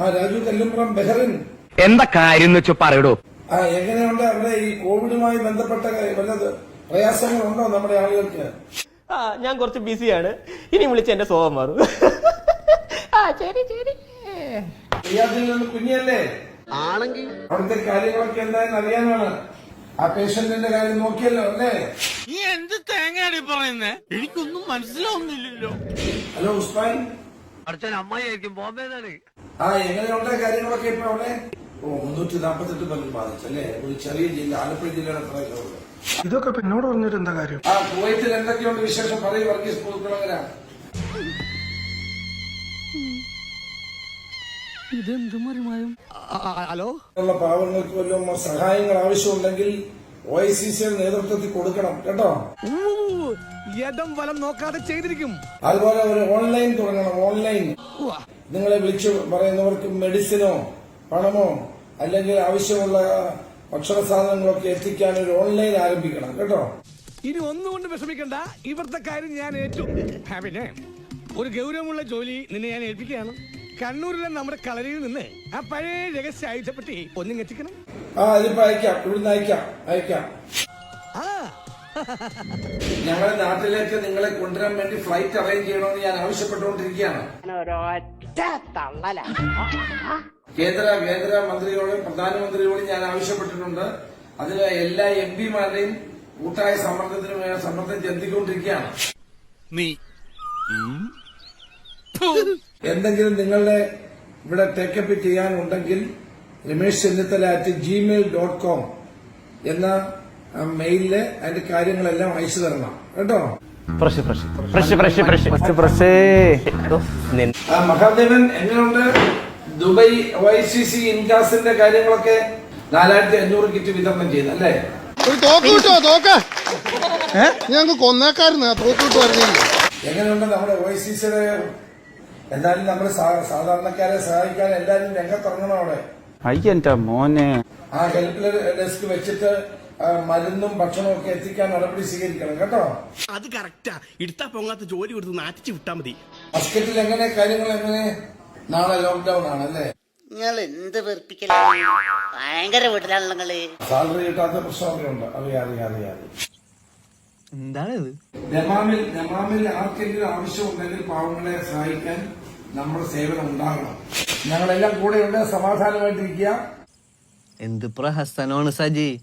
ആ രാജു കല്ലുംപുറം ബെഹറിൻ. എന്താ കാര്യം എന്ന് വെച്ചു പറയടോ. ആ എങ്ങനെയുണ്ട് അവിടെ ഈ കോവിഡുമായി ബന്ധപ്പെട്ട വല്ലത് പ്രയാസങ്ങളുണ്ടോ നമ്മുടെ ആളുകൾക്ക്? ആ ഞാൻ കുറച്ച് ബിസിയാണ്. ഇനി വിളിച്ച് എന്റെ സ്വഭാവം മാറും. ആ ശരി ശരി. റിയാദിൽ നിന്ന് കുഞ്ഞല്ലേ? ആണെങ്കിൽ അവിടുത്തെ കാര്യങ്ങളൊക്കെ എന്തായെന്ന് അറിയാനാണ്. ആ പേഷ്യന്റിന്റെ കാര്യം നോക്കിയല്ലോ അല്ലേ? നീ എന്ത് തേങ്ങയാണ് പറയുന്നേ? എനിക്കൊന്നും മനസ്സിലാവുന്നില്ലല്ലോ. ഹലോ ഉസ്മാൻ. അടുത്ത അമ്മായിരിക്കും ബോംബെന്നാണ് ആ എങ്ങനെയുണ്ട് കാര്യങ്ങളൊക്കെ ഇപ്പൊ അവിടെ ഓ മുന്നൂറ്റി നാൽപ്പത്തെട്ട് പേർ ബാധിച്ചല്ലേ ഒരു ചെറിയ ജില്ല ആലപ്പുഴ ജില്ലയുടെ അത്രയൊക്കെ ഇതൊക്കെ പിന്നോട് എന്നോട് പറഞ്ഞിട്ട് എന്താ കാര്യം ആ കുവൈത്തിൽ എന്തൊക്കെയുണ്ട് വിശേഷം പറയും വർഗീസ് ഹലോ ഉള്ള പാവങ്ങൾക്ക് വല്ലതും സഹായങ്ങൾ ആവശ്യമുണ്ടെങ്കിൽ ഒ ഐ സി സിയുടെ നേതൃത്വത്തിൽ കൊടുക്കണം കേട്ടോ യഥം വലം നോക്കാതെ ചെയ്തിരിക്കും അതുപോലെ ഒരു ഓൺലൈൻ തുടങ്ങണം ഓൺലൈൻ നിങ്ങളെ വിളിച്ചു പറയുന്നവർക്ക് മെഡിസിനോ പണമോ അല്ലെങ്കിൽ ആവശ്യമുള്ള ഭക്ഷണ സാധനങ്ങളൊക്കെ എത്തിക്കാൻ ഒരു ഓൺലൈൻ ആരംഭിക്കണം കേട്ടോ? ഇനി ഒന്നുകൊണ്ട് വിഷമിക്കണ്ട. ഇവിടുത്തെ കാര്യം ഞാൻ ഏറ്റു. പിന്നെ ഒരു ഗൗരവമുള്ള ജോലി നിന്നെ ഞാൻ ഏൽപ്പിക്കുകയാണ്. കണ്ണൂരിലെ നമ്മുടെ കളരിയിൽ നിന്ന് ആ പഴയ രഹസ്യ ആയുധപ്പെട്ടി ഒന്നും എത്തിക്കണം. ആ അതിപ്പോ അയക്കാം. ഇവിടുന്ന് അയക്കാം. അയക്കാം. ഞങ്ങളെ ഞങ്ങളുടെ നാട്ടിലേക്ക് നിങ്ങളെ കൊണ്ടുവരാൻ വേണ്ടി ഫ്ലൈറ്റ് അറേഞ്ച് ചെയ്യണമെന്ന് ഞാൻ ആവശ്യപ്പെട്ടുകൊണ്ടിരിക്കുകയാണ്. കേന്ദ്ര കേന്ദ്ര മന്ത്രിയോടും പ്രധാനമന്ത്രിയോടും ഞാൻ ആവശ്യപ്പെട്ടിട്ടുണ്ട്. അതിൽ എല്ലാ എം പിമാരുടെയും കൂട്ടായ സമ്മർദ്ദത്തിന് വേണ്ട സമ്മർദ്ദം ചെലുത്തിക്കൊണ്ടിരിക്കുകയാണ് നീ. എന്തെങ്കിലും നിങ്ങളുടെ ഇവിടെ take up ചെയ്യാനുണ്ടെങ്കിൽ Ramesh Chennithala at Gmail dot com എന്ന മെയിലിൽ അതിന്റെ കാര്യങ്ങളെല്ലാം അയച്ചു തരണം. കേട്ടോ? ആ, മഹാദേവൻ എങ്ങനെയുണ്ട്? ദുബൈ വൈ സി സി ഇൻകാസിന്റെ കാര്യങ്ങളൊക്കെ നാലായിരത്തി അഞ്ഞൂറ് കിറ്റ് വിതരണം ചെയ്തു അല്ലേ? ഒരു തോക്ക് കിട്ടോ തോക്ക്. ഞങ്ങൾക്ക് കൊന്നേക്കാരുന്നു തോക്ക് എങ്ങനെയുണ്ട് നമ്മുടെ ഒ സി സിയുടെ എന്നാലും നമ്മുടെ സാധാരണക്കാരെ സഹായിക്കാൻ എല്ലാവരും രംഗത്തിറങ്ങണം അവിടെ? അയ്യന്റെ മോനെ. ആ ഹെൽപ്പ് ഡെസ്ക് വെച്ചിട്ട് മരുന്നും ഭക്ഷണവും ഒക്കെ എത്തിക്കാൻ നടപടി സ്വീകരിക്കണം കേട്ടോ? അത് കറക്റ്റാ ഇടുത്താ പൊങ്ങാത്ത ജോലി കൊടുത്ത് നാറ്റിച്ച് വിട്ടാ മതി. മസ്കറ്റിൽ എങ്ങനെ കാര്യങ്ങൾ എങ്ങനെ? നാളെ ലോക്ക്ഡൌൺ ആണ് അല്ലേ? നിങ്ങൾ എന്ത് വെറുപ്പിക്കലാണ്? ഭയങ്കര നിങ്ങൾ. സാലറി കിട്ടാത്ത പ്രശ്നമൊക്കെ ഉണ്ട്. അറിയാം അറിയാം അറിയാം എന്താണിത്? ദമാമിൽ ദമാമിൽ ആർക്കെങ്കിലും ആവശ്യമുണ്ടെങ്കിൽ പാവങ്ങളെ സഹായിക്കാൻ നമ്മുടെ സേവനം ഉണ്ടാകണം. ഞങ്ങളെല്ലാം കൂടെയുണ്ട് സമാധാനമായിട്ടിരിക്കുക. എന്ത് പ്രഹസനമാണ് സജി?